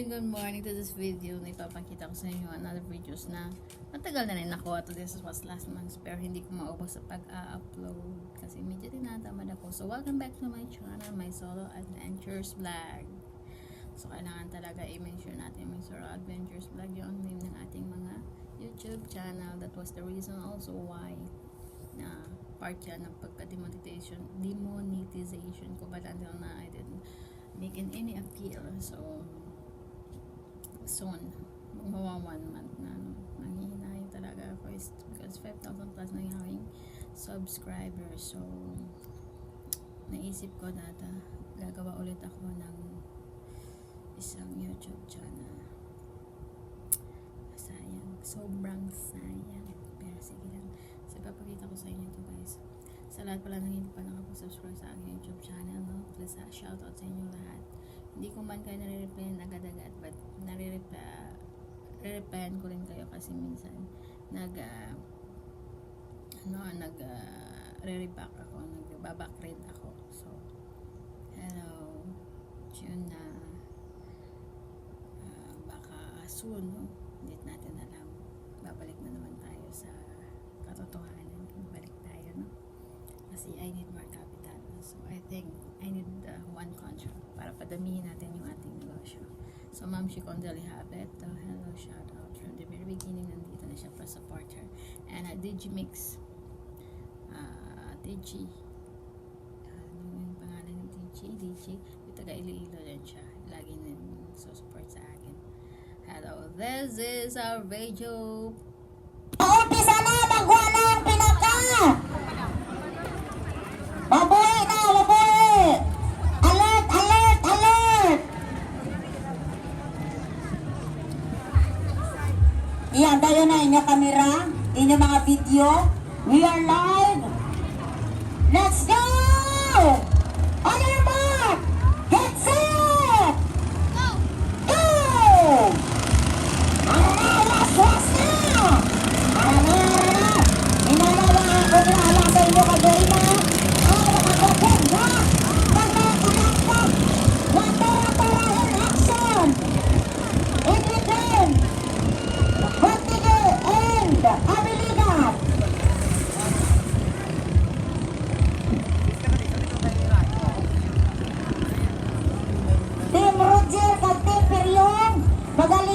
and good morning. To this video na ipapakita ko sa inyo another videos na matagal na rin nakuha. To this was last month pero hindi ko maubos sa pag-upload kasi medyo tinatamad ako. So welcome back to my channel my solo adventures vlog. So kailangan talaga i-mention natin my solo adventures vlog yung name ng ating mga youtube channel. That was the reason also why na part yan ng pagka-demonetization demonetization ko. But until na I didn't make any appeal. So soon. Mawa one month na no, nanghihinayin talaga ako. Is because 5,000 plus na yung aking subscribers so naisip ko data gagawa ulit ako ng isang youtube channel. Sayang. Sobrang sayang. Pero sige lang. So papakita ko sa inyo to guys. Sa lahat pala nang hindi pa nakapag-subscribe sa aking YouTube channel, no? Please uh, shout out sa inyo lahat. Hindi ko man kayo nare-replyan agad-agad, but nare-reply re-replyan ko rin kayo kasi minsan nag uh, ano, nag uh, re-reback ako, nag-baback read ako. So, hello, June na uh, baka soon, no? Hindi natin alam. Babalik na naman tayo sa katotohanan. Balik tayo, no? kasi I need more capital. So, I think I need uh, one contract para padamihin natin yung ating negosyo. So, Ma'am Shikondali Habet, uh, hello, shout out. From the very beginning, nandito na siya para support her. And uh, Digimix, uh, Digi, ano yung pangalan ng Digi? Digi, yung taga Iloilo din siya. Lagi na so support sa akin. Hello, this is our radio Umpisa Iyan, tayo na inyong kamera, inyong mga video. We are live! Let's go! On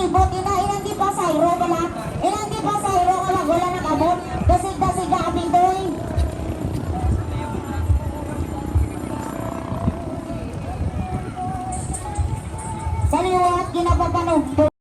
Magalibot ina ilang di pa sayro wala. Ilang di pa sayro wala wala nakabot. Dasig dasig gabing doy. Sa liwat ginapapanog